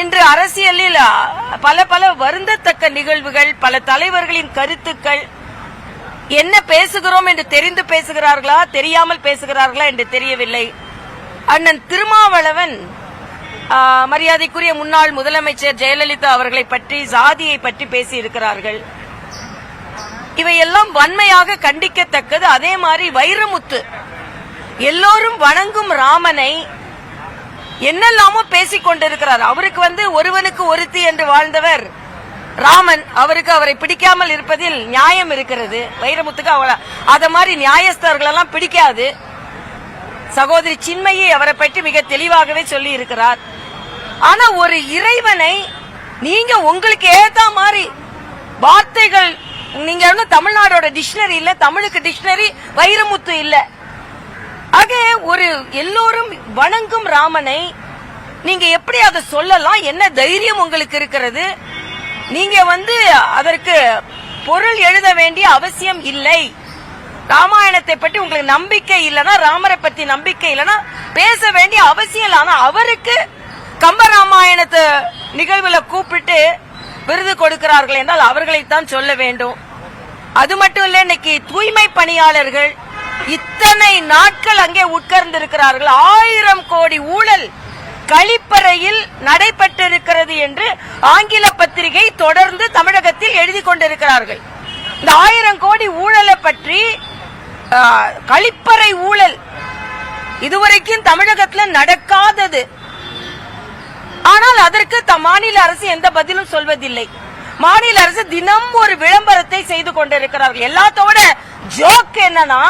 இன்று அரசியலில் பல பல வருந்தத்தக்க நிகழ்வுகள் பல தலைவர்களின் கருத்துக்கள் என்ன பேசுகிறோம் என்று தெரிந்து பேசுகிறார்களா தெரியாமல் பேசுகிறார்களா என்று தெரியவில்லை. அண்ணன் திருமாவளவன் மரியாதைக்குரிய முன்னாள் முதலமைச்சர் ஜெயலலிதா அவர்களை பற்றி சாதியை பற்றி பேசியிருக்கிறார்கள். இவையெல்லாம் வன்மையாக கண்டிக்கத்தக்கது. அதே மாதிரி வைரமுத்து. எல்லோரும் வணங்கும் ராமனை என்னெல்லாமோ பேசிக் கொண்டிருக்கிறார். அவருக்கு வந்து ஒருவனுக்கு ஒருத்தி என்று வாழ்ந்தவர் ராமன். அவருக்கு அவரை பிடிக்காமல் இருப்பதில் நியாயம் இருக்கிறது. வைரமுத்துக்கு அவளை அத மாதிரி நியாயஸ்தர்கள் எல்லாம் பிடிக்காது. சகோதரி சின்மையை அவரை பற்றி மிக தெளிவாகவே சொல்லி இருக்கிறார் ஆனா ஒரு இறைவனை நீங்க உங்களுக்கு ஏத்த மாதிரி வார்த்தைகள் நீங்க வந்து தமிழ்நாடோட டிக்ஷனரி இல்ல தமிழுக்கு டிக்ஷனரி வைரமுத்து இல்லை. ஆக ஒரு எல்லோரும் வணங்கும் ராமனை நீங்க எப்படி அதை சொல்லலாம்? என்ன தைரியம் உங்களுக்கு இருக்கிறது? நீங்க வந்து அதற்கு பொருள் எழுத வேண்டிய அவசியம் இல்லை. ராமாயணத்தை பற்றி உங்களுக்கு நம்பிக்கை இல்லைன்னா ராமரை பத்தி நம்பிக்கை இல்லைன்னா பேச வேண்டிய அவசியம் இல்லை. ஆனா அவருக்கு கம்ப ராமாயணத்தை நிகழ்வுல கூப்பிட்டு விருது கொடுக்கிறார்கள் என்றால் அவர்களைத்தான் சொல்ல வேண்டும். அது மட்டும் இல்ல இன்னைக்கு தூய்மை பணியாளர்கள் இத்தனை நாட்கள் அங்கே உட்கார்ந்து இருக்கிறார்கள் ஆயிரம் கோடி ஊழல் கழிப்பறையில் நடைபெற்றிருக்கிறது என்று ஆங்கில பத்திரிகை தொடர்ந்து தமிழகத்தில் எழுதி கொண்டிருக்கிறார்கள். இந்த ஆயிரம் கோடி ஊழலை பற்றி கழிப்பறை ஊழல் இதுவரைக்கும் தமிழகத்தில் நடக்காதது. ஆனால் அதற்கு மாநில அரசு எந்த பதிலும் சொல்வதில்லை. மாநில அரசு தினம் ஒரு விளம்பரத்தை செய்து கொண்டிருக்கிறார்கள். எல்லாத்தோட ஜோக் என்னன்னா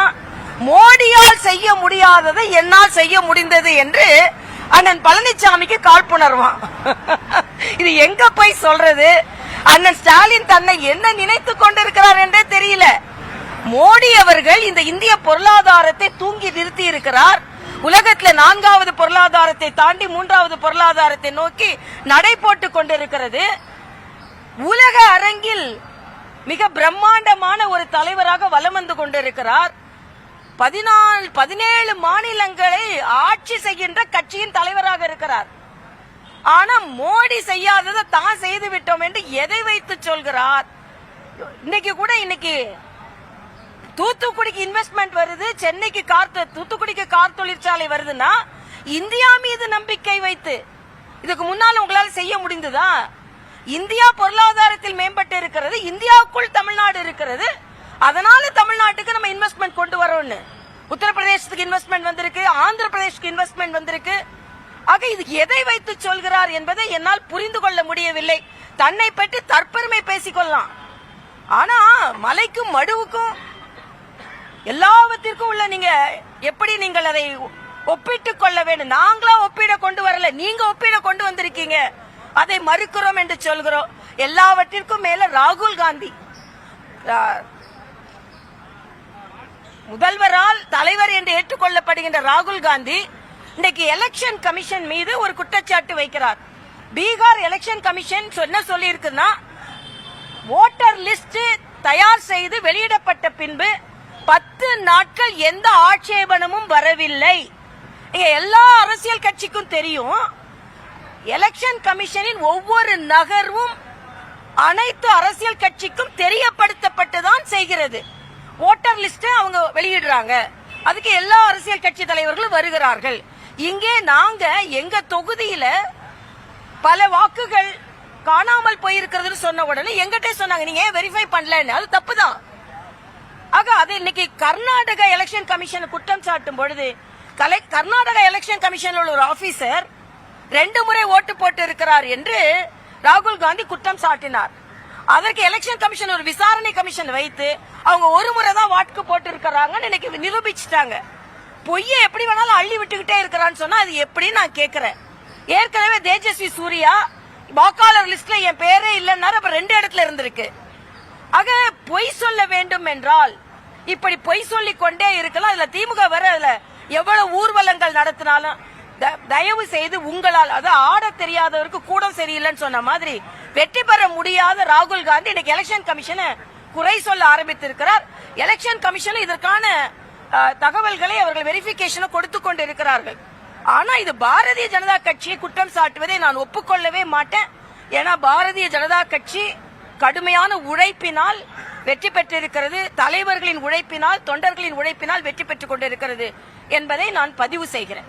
மோடியால் செய்ய முடியாததை என்னால் செய்ய முடிந்தது என்று அண்ணன் பழனிசாமிக்கு காழ்ப்புணர்வான். இது எங்க போய் சொல்றது? அண்ணன் ஸ்டாலின் தன்னை என்ன நினைத்துக் கொண்டிருக்கிறார் என்றே தெரியல. மோடி அவர்கள் இந்த இந்திய பொருளாதாரத்தை தூங்கி நிறுத்தி இருக்கிறார். உலகத்துல நான்காவது பொருளாதாரத்தை தாண்டி மூன்றாவது பொருளாதாரத்தை நோக்கி நடை போட்டுக் கொண்டிருக்கிறது. உலக அரங்கில் மிக பிரம்மாண்டமான ஒரு தலைவராக வலம் வந்து கொண்டிருக்கிறார். பதினாலு பதினேழு மாநிலங்களை ஆட்சி செய்கின்ற கட்சியின் தலைவராக இருக்கிறார். ஆனா மோடி செய்யாததை தான் செய்து விட்டோம் என்று எதை வைத்து சொல்கிறார்? இன்னைக்கு கூட இன்னைக்கு தூத்துக்குடிக்கு இன்வெஸ்ட்மெண்ட் வருது சென்னைக்கு கார் தொ- தூத்துக்குடிக்கு கார் தொழிற்சாலை வருதுன்னா இந்தியா மீது நம்பிக்கை வைத்து இதுக்கு முன்னால் உங்களால் செய்ய முடிந்ததா? இந்தியா பொருளாதாரத்தில் மேம்பட்டு இருக்கிறது இந்தியாவுக்குள் தமிழ்நாடு இருக்கிறது அதனால தமிழ்நாட்டுக்கு நம்ம இன்வெஸ்ட்மெண்ட் கொண்டு வரோம்னு. உத்தரப்பிரதேசத்துக்கு இன்வெஸ்ட்மெண்ட் வந்திருக்கு ஆந்திர பிரதேசத்துக்கு இன்வெஸ்ட்மெண்ட் வந்திருக்கு. ஆக இது எதை வைத்து சொல்கிறார் என்பதை என்னால் புரிந்து கொள்ள முடியவில்லை. தன்னை பற்றி தற்பெருமை பேசிக்கொள்ளலாம். ஆனா மலைக்கும் மடுவுக்கும் எல்லாவற்றிற்கும் உள்ள நீங்க எப்படி நீங்கள் அதை ஒப்பிட்டுக் கொள்ள வேண்டும்? நாங்களா ஒப்பிட கொண்டு வரல. நீங்க ஒப்பிட கொண்டு வந்திருக்கீங்க. அதை மறுக்கிறோம் என்று சொல்கிறோம். எல்லாவற்றிற்கும் மேல ராகுல் காந்தி முதல்வரால் தலைவர் என்று ஏற்றுக்கொள்ளப்படுகின்ற ராகுல் காந்தி இன்னைக்கு எலெக்ஷன் கமிஷன் மீது ஒரு குற்றச்சாட்டு வைக்கிறார். பீகார் எலெக்ஷன் கமிஷன் என்ன சொல்லி இருக்குன்னா ஓட்டர் லிஸ்ட் தயார் செய்து வெளியிடப்பட்ட பின்பு பத்து நாட்கள் எந்த ஆட்சேபனமும் வரவில்லை. எல்லா அரசியல் கட்சிக்கும் தெரியும் எலெக்ஷன் கமிஷனின் ஒவ்வொரு நகர்வும் அனைத்து அரசியல் கட்சிக்கும் தெரியப்படுத்தப்பட்டுதான் செய்கிறது. ஓட்டர் லிஸ்ட் அவங்க வெளியிடுறாங்க. அதுக்கு எல்லா அரசியல் கட்சி தலைவர்களும் வருகிறார்கள். இங்கே நாங்க எங்க தொகுதியில பல வாக்குகள் காணாமல் போயிருக்கிறதுன்னு சொன்ன உடனே எங்கிட்டே சொன்னாங்க நீங்க ஏன் வெரிஃபை பண்ணலன்னு? அது தப்புதான். ஆக அது இன்னைக்கு கர்நாடக எலெக்ஷன் கமிஷன் குற்றம் சாட்டும் பொழுது கலை கர்நாடக எலெக்ஷன் கமிஷன் உள்ள ஒரு ஆபீசர் ரெண்டு முறை ஓட்டு போட்டு இருக்கிறார் என்று ராகுல் காந்தி குற்றம் சாட்டினார். அதற்கு எலெக்ஷன் கமிஷன் ஒரு விசாரணை கமிஷன் வைத்து அவங்க ஒரு முறை தான் வாக்கு போட்டு இருக்கிறாங்கன்னு இன்னைக்கு நிரூபிச்சிட்டாங்க. பொய்யை எப்படி வேணாலும் அள்ளி விட்டுக்கிட்டே இருக்கிறான்னு சொன்னா அது எப்படி நான் கேக்குறேன். ஏற்கனவே தேஜஸ்வி சூர்யா வாக்காளர் லிஸ்ட்ல என் பேரே இல்லைன்னாரு அப்ப ரெண்டு இடத்துல இருந்திருக்கு. ஆக பொய் சொல்ல வேண்டும் என்றால் இப்படி பொய் சொல்லி கொண்டே இருக்கலாம். அதுல திமுக வர அதுல எவ்வளவு ஊர்வலங்கள் நடத்தினாலும் த- தயவு செய்து உங்களால் அது ஆட தெரியாதவருக்கு கூடம் சரியில்லைன்னு சொன்ன மாதிரி வெற்றி பெற முடியாத ராகுல் காந்தி இன்னைக்கு எலெக்ஷன் கமிஷனை குறை சொல்ல ஆரம்பித்திருக்கிறார். எலெக்ஷன் கமிஷன் இதற்கான தகவல்களை அவர்கள் வெரிபிகேஷன் கொடுத்து கொண்டு இருக்கிறார்கள் ஆனா இது பாரதிய ஜனதா கட்சியை குற்றம் சாட்டுவதை நான் ஒப்புக்கொள்ளவே மாட்டேன். ஏன்னா பாரதிய ஜனதா கட்சி கடுமையான உழைப்பினால் வெற்றி பெற்றிருக்கிறது. தலைவர்களின் உழைப்பினால் தொண்டர்களின் உழைப்பினால் வெற்றி பெற்றுக் கொண்டிருக்கிறது என்பதை நான் பதிவு செய்கிறேன்.